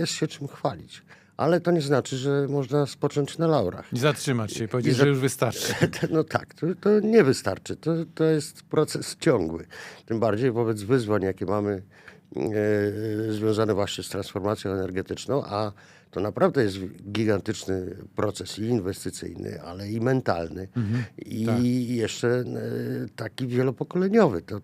jest się czym chwalić. Ale to nie znaczy, że można spocząć na laurach. Nie zatrzymać się i powiedzieć, I za- że już wystarczy. No tak, to, to nie wystarczy. To, to jest proces ciągły. Tym bardziej wobec wyzwań, jakie mamy e, związane właśnie z transformacją energetyczną, a to naprawdę jest gigantyczny proces i inwestycyjny, ale i mentalny i tak. jeszcze e, taki wielopokoleniowy. To,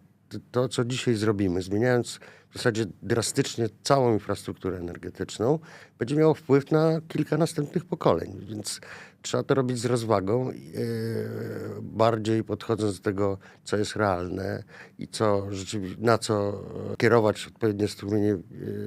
to, co dzisiaj zrobimy, zmieniając w zasadzie drastycznie całą infrastrukturę energetyczną, będzie miało wpływ na kilka następnych pokoleń. Więc trzeba to robić z rozwagą, e, bardziej podchodząc do tego, co jest realne i co na co kierować odpowiednie strumienie,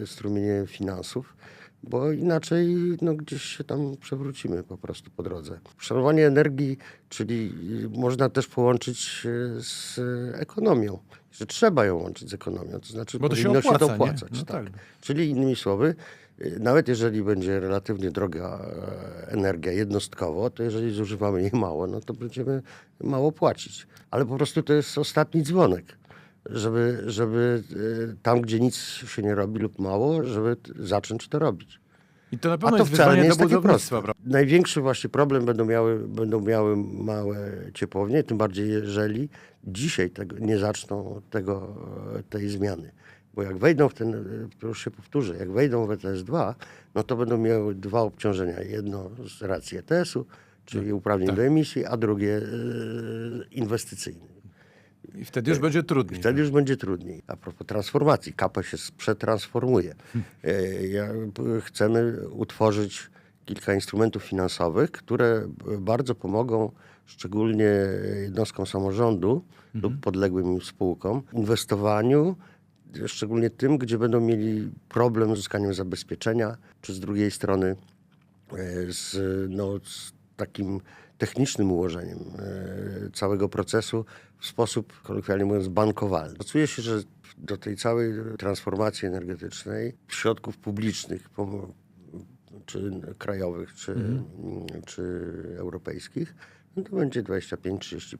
e, strumienie finansów. Bo inaczej no, gdzieś się tam przewrócimy po prostu po drodze. Szanowanie energii, czyli y, można też połączyć z ekonomią. Że trzeba ją łączyć z ekonomią. To znaczy Bo to się powinno opłaca, to nie? opłacać. No tak. tak. Czyli innymi słowy, y, nawet jeżeli będzie relatywnie droga e, energia jednostkowo, to jeżeli zużywamy jej mało, no to będziemy mało płacić. Ale po prostu to jest ostatni dzwonek. Żeby, żeby y, tam, gdzie nic się nie robi lub mało, żeby zacząć to robić. I to na A pewno to jest wcale nie jest takie proste. prawda? Największy właśnie problem będą miały, będą miały małe ciepłownie, tym bardziej jeżeli dzisiaj tego, nie zaczną tego, e, tej zmiany. Bo jak wejdą w ten, e, to już się powtórzę, jak wejdą w ETS-2, no to będą miały dwa obciążenia. Jedno z racji ETS-u, czyli uprawnień tak. do emisji, a drugie e, inwestycyjne. I wtedy już będzie trudniej. Wtedy już będzie trudniej. A propos transformacji, KAPE się przetransformuje. E, Ja, p- chcemy utworzyć kilka instrumentów finansowych, które bardzo pomogą szczególnie jednostkom samorządu lub podległym im spółkom w inwestowaniu, szczególnie tym, gdzie będą mieli problem z uzyskaniem zabezpieczenia, czy z drugiej strony e, z, no, z takim technicznym ułożeniem e, całego procesu w sposób, kolokwialnie mówiąc, bankowalny. Szacuje się, że do tej całej transformacji energetycznej środków publicznych, czy krajowych, czy, czy europejskich, no to będzie 25-30%.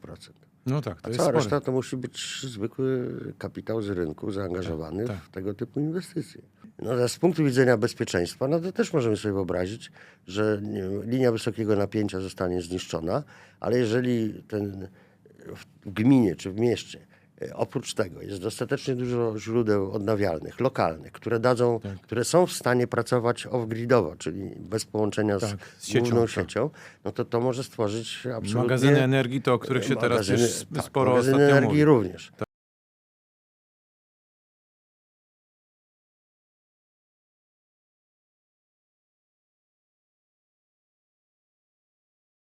No tak, to A jest cała reszta to musi być zwykły kapitał z rynku zaangażowany Tak, tak. w tego typu inwestycje. No, z punktu widzenia bezpieczeństwa, no to też możemy sobie wyobrazić, że linia wysokiego napięcia zostanie zniszczona, ale jeżeli ten w gminie czy w mieście oprócz tego jest dostatecznie dużo źródeł odnawialnych, lokalnych, które dadzą, Tak. które są w stanie pracować off-gridowo, czyli bez połączenia Tak, z, siecią, główną tak. siecią, no to to może stworzyć absolutnie... Magazyny energii, to o których się teraz magazyny- już tak, sporo magazyny ostatnio energii mówi. również.